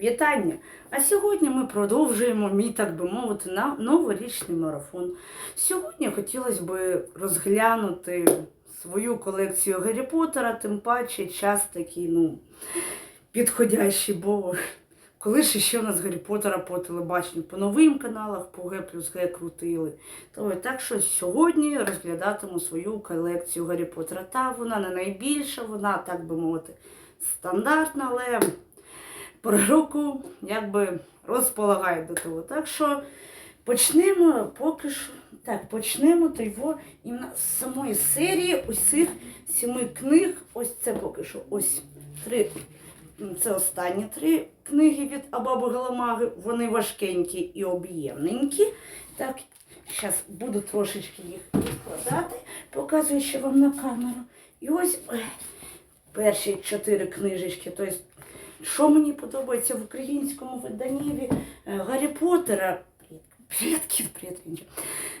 Вітання! А сьогодні ми продовжуємо мій, так би мовити, на новорічний марафон. Сьогодні хотілося б розглянути свою колекцію Гаррі Поттера, тим паче час такий, ну, підходящий, бо коли ж ще у нас Гаррі Поттера по телебаченню, по новим каналах, по Г плюс Г крутили. То так що сьогодні розглядатиму свою колекцію Гаррі Поттера. Та вона не найбільша, вона, так би мовити, стандартна, але пора року якби розполагає до того. Так що почнемо поки що. Так, почнемо то його іменно з самої серії ось сіми книг. Ось це поки що ось три. Це останні три книги від Абаби Галамаги. Вони важкенькі і об'ємненькі. Так, зараз буду трошечки їх відкладати, показую ще вам на камеру. І ось е, перші чотири книжечки. Тобто що мені подобається в українському виданні е, Гаррі Поттера. Предків, Вінчик.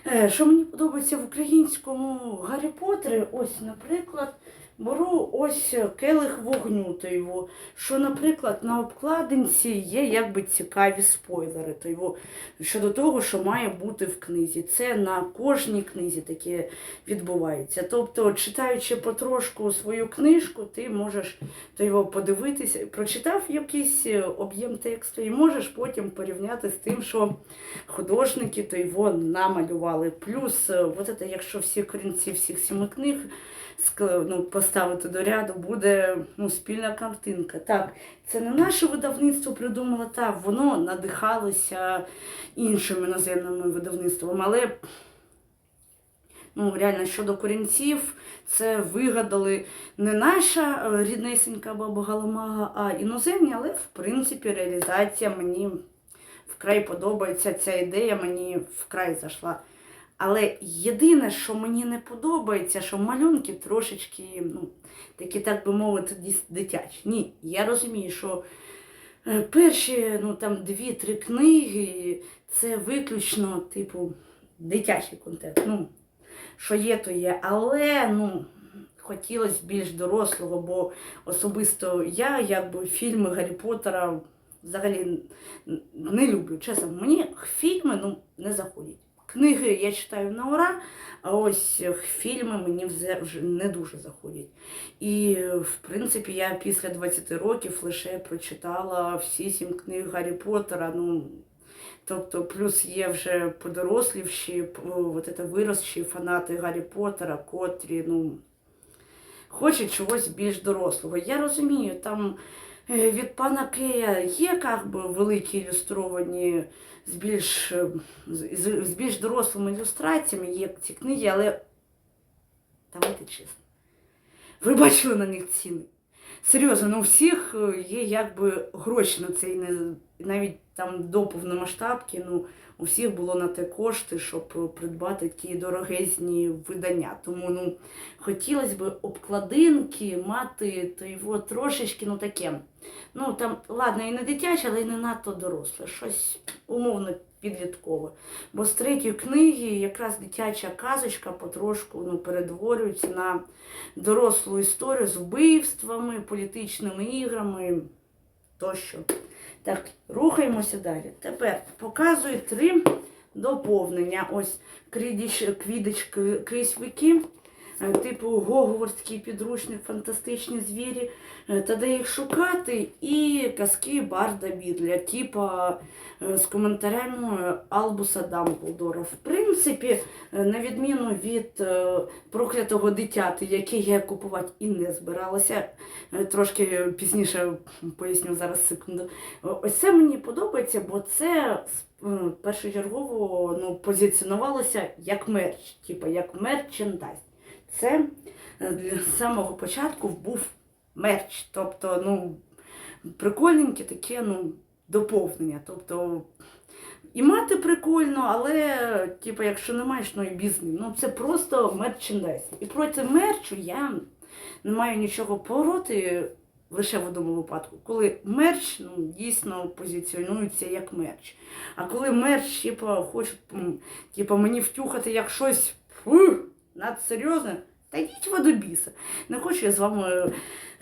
Е, Що мені подобається в українському Гаррі Поттері, ось, наприклад, беру ось келих вогню то його, що, наприклад, на обкладинці є якби цікаві спойлери то його, щодо того, що має бути в книзі. Це на кожній книзі таке відбувається. Тобто, читаючи потрошку свою книжку, ти можеш то його подивитися, прочитав якийсь е, об'єм тексту і можеш потім порівняти з тим, що художники то його намалювали. Плюс, е, от це, якщо всі корінці всіх сіми книг ну, поставити до ряду, буде ну, спільна картинка. Так, це не наше видавництво придумало, так, воно надихалося іншими іноземними видавництвами, але ну, реально щодо корінців, це вигадали не наша е, ріднесенька баба Галамага, а іноземні, але в принципі реалізація мені вкрай подобається. Ця ідея мені вкрай зайшла. Але єдине, що мені не подобається, що малюнки трошечки, ну, такі, так би мовити, дитячі. Ні, я розумію, що е, перші ну, там, дві-три книги це виключно, типу, дитячий контент. Ну, що є, то є. Але ну, хотілося більш дорослого, бо особисто я, якби фільми Гаррі Поттера взагалі не люблю. Чесно, мені фільми ну, не заходять. Книги я читаю на ура, а ось фільми мені вже не дуже заходять. І, в принципі, я після 20 років лише прочитала всі сім книг Гаррі Поттера. Ну, тобто, плюс є вже подорослівші, от це виросші фанати Гаррі Поттера, котрі, ну, хочуть чогось більш дорослого. Я розумію, там від пана Кея є як би, великі ілюстровані з більш, е, з, більш дорослими ілюстраціями, є ці книги, але давайте чесно. Ви бачили на них ціни. Серйозно, ну у всіх е, є якби гроші на цей навіть там до повномасштабки, ну у всіх було на те кошти, щоб е, придбати такі дорогезні видання. Тому ну хотілося б обкладинки мати то його трошечки, ну таке. Ну там, ладно, і не дитяче, але й не надто доросле. Щось умовно підліткове. Бо з третьої книги якраз дитяча казочка потрошку ну, перетворюється на дорослу історію з вбивствами, політичними іграми тощо. Так, рухаємося далі. Тепер показую три доповнення. Ось крідіч, квідич крізь віки, типу Гогвардський підручник, фантастичні звірі, е, та де їх шукати, і казки Барда Бідля, типа е, з коментарями Албуса Дамблдора. В принципі, е, на відміну від е, проклятого дитяти, який я купувати і не збиралася, е, трошки пізніше поясню зараз секунду. Ось це мені подобається, бо це е, першочергово ну, позиціонувалося як мерч, типу як мерчендайз. Це е, для самого початку був мерч. Тобто, ну, прикольненьке таке ну, доповнення. Тобто, і мати прикольно, але, типу, якщо не маєш, ну і бізнес. Ну, це просто мерчендайз. І проти мерчу я не маю нічого проти лише в одному випадку, коли мерч ну, дійсно позиціонується як мерч. А коли мерч, типу, хоче типу, мені втюхати як щось фу, надсерйозне, Та йдіть ви до біса. Не хочу я з вами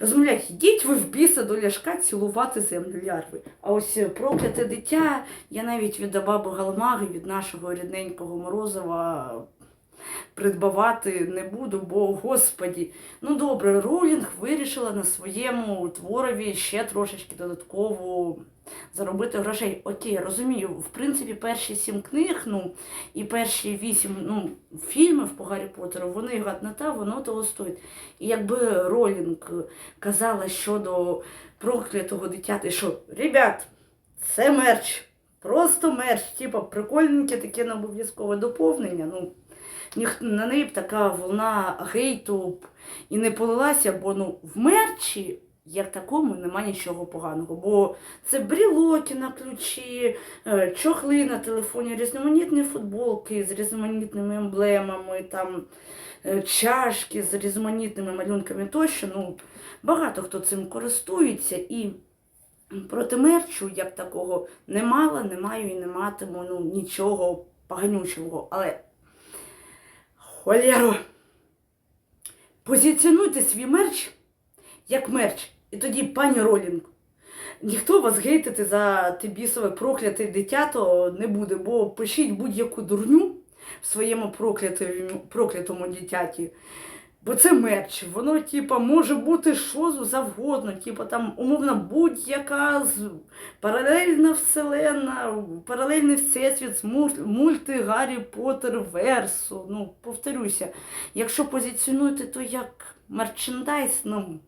розмовляти. Йдіть ви в біса до ляшка цілувати землю лярви. А ось е, прокляте дитя, я навіть від баби Галамаги, від нашого рідненького Морозова придбавати не буду, бо, господі, ну добре, Ролінг вирішила на своєму творові ще трошечки додатково заробити грошей. Окей, розумію, в принципі, перші сім книг, ну і перші вісім ну, фільмів по Гаррі Поттеру, вони гадната, воно того стоїть. І якби Ролінг казала щодо проклятого дитяти, що ребят, це мерч. Просто мерч, типа прикольненьке таке не обов'язкове доповнення. Ну, на неї б така волна гейту і не полилася, бо ну, в мерчі, як такому, нема нічого поганого. Бо це брілоки на ключі, е, чохли на телефоні, різноманітні футболки з різноманітними емблемами, там, е, чашки з різноманітними малюнками тощо. Ну, багато хто цим користується і. Проти мерчу, як такого, не мала, не маю і не матиму ну, нічого поганючого. Але Холєро. Позиціонуйте свій мерч як мерч. І тоді, пані Ролінг, ніхто вас гейтити за те бісове прокляте дитято не буде, бо пишіть будь-яку дурню в своєму проклятому, дитяті. Бо це мерч, воно, типа, може бути що завгодно, типа там умовно будь-яка паралельна вселенна, паралельний всесвіт мульти Гаррі Поттер версу. Ну, повторюся, якщо позиціонуєте то як мерчендайз, ну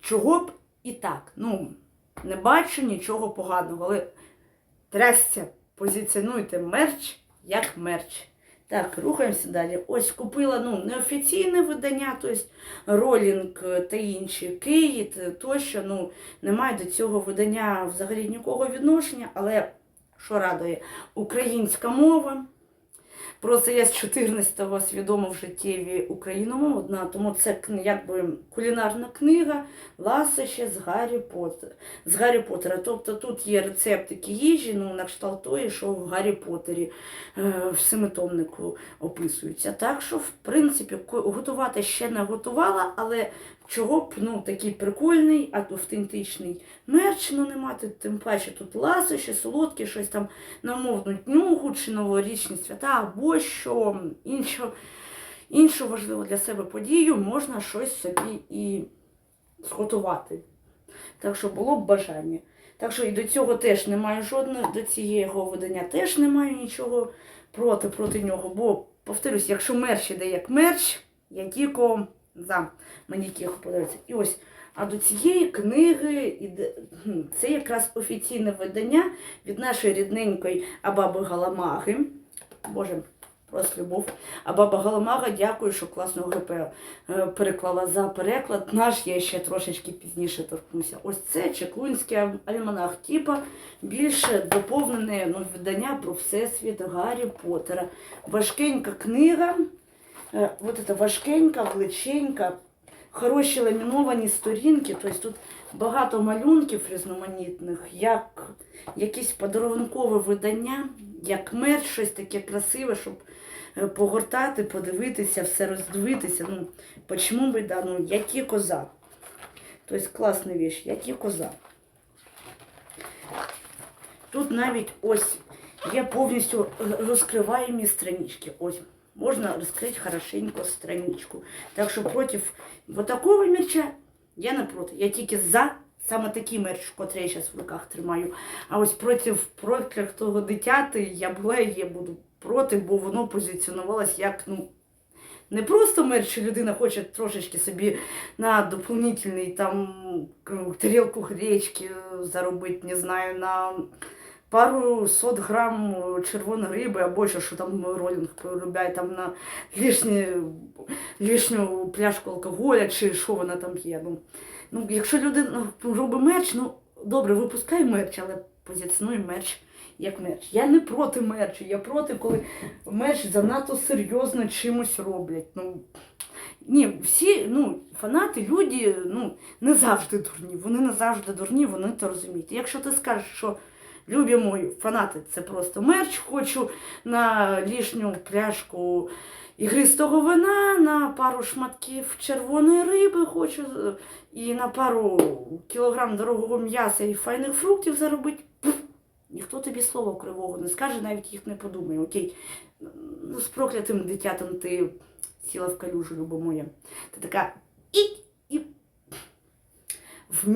чого б і так. Ну, не бачу нічого поганого, але трясця, позиціонуйте мерч як мерч. Так, рухаємося далі. Ось купила ну, неофіційне видання, тобто Ролінг та інші е, тощо. Ну, немає до цього видання взагалі нікого відношення, але що радує, українська мова. Просто я з 14-го свідомо в життєві україномовна, тому це якби кулінарна книга Ласощі з Гаррі Поттера. З Гаррі Поттера. Тобто тут є рецептики їжі, ну на кшталт тої, що в Гаррі Поттері е, в семитомнику описуються. Так що, в принципі, готувати ще не готувала, але чого б ну, такий прикольний, автентичний мерч ну, не мати, тим паче тут ласощі, солодкі, щось там на мовну днюгу чи новорічні свята, або що іншу, іншу важливу для себе подію можна щось собі і зготувати. Так що було б бажання. Так що і до цього теж немає жодного, до цього видання теж немає нічого проти, проти нього. Бо, повторюсь, якщо мерч іде як мерч, я тільки за тільки подобається. І ось, а до цієї книги це якраз офіційне видання від нашої рідненької Абаби Галамаги. Боже, просто любов. А баба Галамага, дякую, що класного ГП е, переклала за переклад. Наш я ще трошечки пізніше торкнуся. Ось це Чеклунський альманах, типа більше доповнене ну, видання про всесвіт Гаррі Поттера. Важкенька книга. Е, Вот это важкенька, величенька, хороші ламіновані сторінки, тобто тут багато малюнків різноманітних, як якесь подарункове видання, як мерч, щось таке красиве, щоб е, погортати, подивитися, все роздивитися. Ну, почему би, да, ну, як і коза. Тобто класна віч, як і коза. Тут навіть ось є повністю розкриваємі странички. Ось. Можна розкрити хорошенько страничку. Так що проти вот такого мерча я не проти. Я тільки за саме такий мерч, котрий я зараз в руках тримаю. А ось проти проклятого дитяти я була і я буду проти, бо воно позиціонувалось як ну. Не просто мерч, людина хоче трошечки собі на дополнительний там тарілку гречки заробити, не знаю, на пару сот грам червоної риби або що, що там ролінг полюбляє там на лишні, лишню пляшку алкоголя чи що вона там є. Ну, ну, якщо людина робить мерч, ну добре, випускай мерч, але позиціонуй мерч як мерч. Я не проти мерчу, я проти, коли мерч занадто серйозно чимось роблять. Ну, ні, всі ну, фанати, люди ну, не завжди дурні. Вони не завжди дурні, вони то розуміють. Якщо ти скажеш, що любі мої фанати, це просто мерч, хочу на лишню пляшку ігристого вина, на пару шматків червоної риби хочу і на пару кілограм дорогого м'яса і файних фруктів заробити. Ніхто тобі слова кривого не скаже, навіть їх не подумає. Окей, ну з проклятим дитятом ти сіла в калюжу, любо моя. Ти така і, і в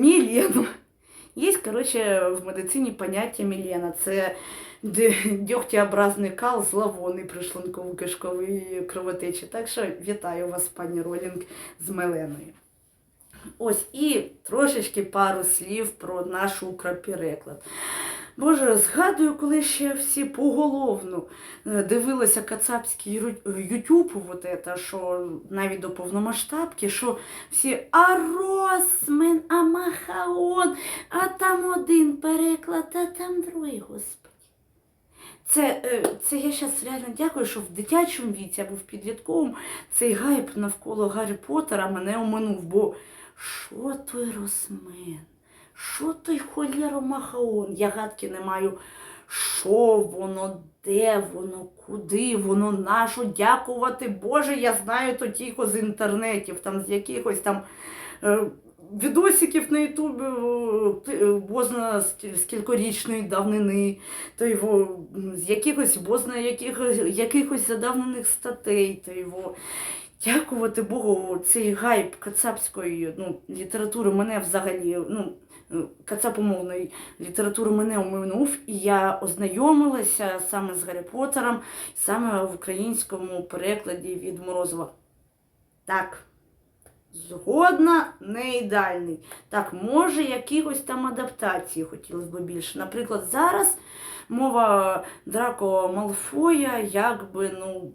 Є, коротше, в медицині поняття Мілена. Це дьогтіобразний кал зловонний пришлунково-кишковий кровотечі. Так що вітаю вас, пані Ролінг, з Меленою. Ось і трошечки пару слів про наш укропереклад. Боже, згадую, коли ще всі поголовно е, дивилися кацапський Ютуб, вот это, що навіть до повномасштабки, що всі а Росмен, а Махаон, а там один переклад, а там другий, господи. Це, е, це я зараз реально дякую, що в дитячому віці або в підлітковому цей гайп навколо Гаррі Поттера мене оминув, бо що той Росмен? Що той холєро Махаон? Я гадки не маю. Що воно, де воно, куди воно, нащо дякувати Боже, я знаю то тільки з інтернетів, там з якихось там е, відосиків на Ютубі, е, е, бозна з кі- кількорічної давнини, то його з якихось бозна якихось, якихось задавнених статей, то його. Дякувати Богу, цей гайп кацапської ну, літератури мене взагалі, ну, кацапомовної літератури мене оминув, і я ознайомилася саме з Гаррі Поттером, саме в українському перекладі від Морозова. Так, згодна, не ідеальний. Так, може, якихось там адаптацій хотілося б більше. Наприклад, зараз мова Драко Малфоя якби, ну,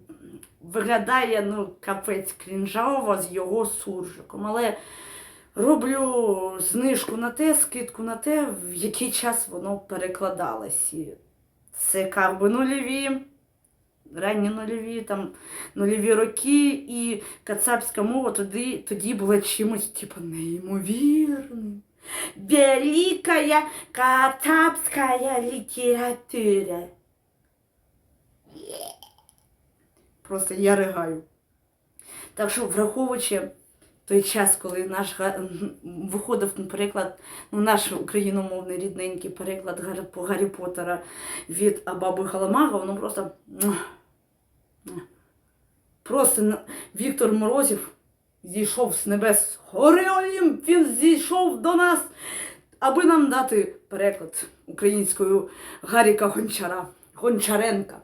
виглядає ну, капець крінжаво з його суржиком. Але роблю знижку на те, скидку на те, в який час воно перекладалось. І це як би нульові, ранні нульові, там, нульові роки, і кацапська мова тоді, тоді була чимось типу, неймовірним. Великая кацапская література. Просто я ригаю. Так що, враховуючи той час, коли наш виходив переклад, ну, наш україномовний рідненький переклад по Гаррі Поттера від Абаби Галамага, воно просто. Просто Віктор Морозів зійшов з небес. Гори Олімп, він зійшов до нас, аби нам дати переклад українською Гаріка Гончара, Гончаренка.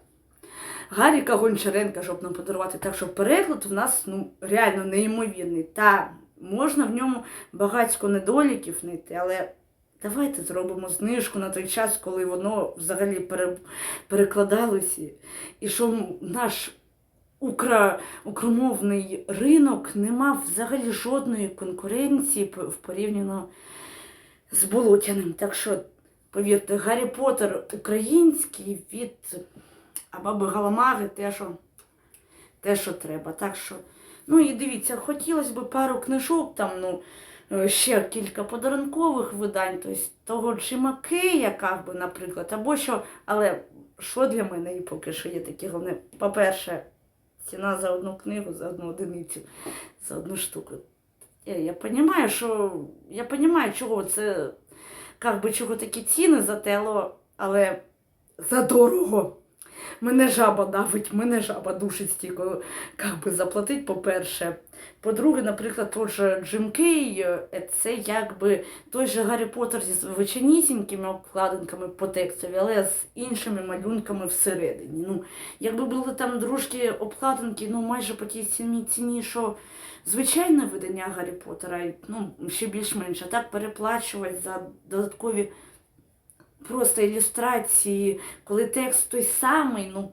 Гаріка Гончаренка, щоб нам подарувати. Так що переклад в нас ну, реально неймовірний. Та можна в ньому багатько недоліків знайти, але давайте зробимо знижку на той час, коли воно взагалі пере, перекладалося. І що наш укра, укромовний ринок не мав взагалі жодної конкуренції в порівняно з болотяним. Так що, повірте, Гаррі Поттер український від а баби Галамаги те, що, те, що треба. Так що, ну і дивіться, хотілося б пару книжок, там, ну, е, ще кілька подарункових видань, тобто того Джима Кея, би, наприклад, або що, але що для мене і поки що є таке головне. По-перше, ціна за одну книгу, за одну одиницю, за одну штуку. Я, я розумію, що я розумію, чого це, як би, чого такі ціни за тело, але задорого. Мене жаба давить, мене жаба душить стільки, як би заплатить, по-перше. По-друге, наприклад, той же Джим Кей, е, це якби той же Гаррі Поттер зі звичайнісінькими обкладинками по текстові, але з іншими малюнками всередині. Ну, якби були там дружки обкладинки, ну майже по тій ціні, ціні що звичайне видання Гаррі Поттера, ну, ще більш-менш, так переплачувати за додаткові просто ілюстрації, коли текст той самий, ну,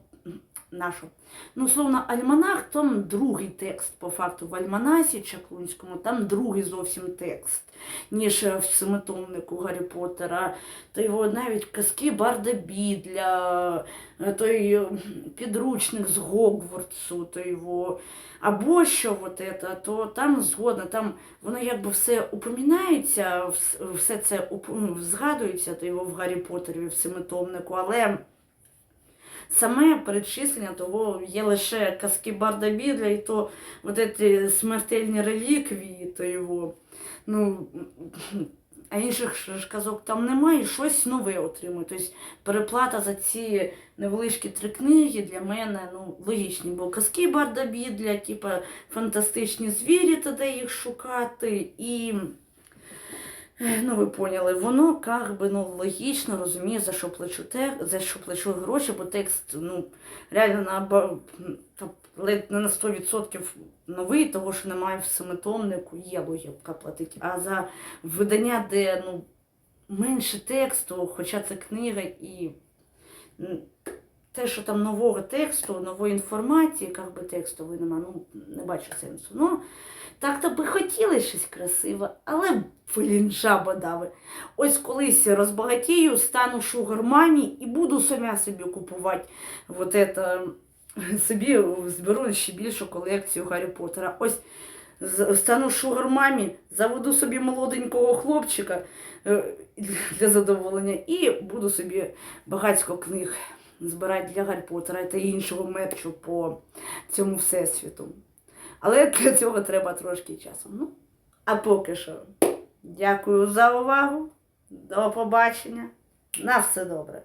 нашу. Ну, словно, альманах, там другий текст, по факту, в альманасі Чаклунському, там другий зовсім текст, ніж е, в семитомнику Гаррі Поттера. То його навіть казки Барда Бі для е, той е, підручник з Гогвартсу, то його. Або що вот это, то там згодно, там воно якби все упомінається, все це ну, згадується, то його в Гаррі Поттері, в семитомнику, але саме перечислення того є лише казки Барда Бідля, і то вот эти смертельні реліквії, то його. Ну, а інших ж казок там немає, і щось нове отримую. Тобто переплата за ці невеличкі три книги для мене ну, логічні, бо казки Барда Бідля, типа фантастичні звірі, та де їх шукати, і. Ну, ви поняли, воно как би ну, логічно розуміє, за що плачу те, за що плачу гроші, бо текст ну, реально на ледь не на 100% новий, того що немає в семитомнику, є логіка платити. А за видання, де ну, менше тексту, хоча це книга і те, що там нового тексту, нової інформації, як би текстової нема, ну не бачу сенсу. Ну, так-то би хотіли щось красиве, але блін, жаба дави. Ось колись розбагатію, стану шугармамі і буду самя собі купувати вот это, собі зберу ще більшу колекцію Гаррі Поттера. Ось стану шугармамі, заведу собі молоденького хлопчика е, для задоволення і буду собі багатько книг збирати для Гаррі Поттера та іншого мерчу по цьому всесвіту. Але для цього треба трошки часу. Ну, а поки що. Дякую за увагу. До побачення. На все добре.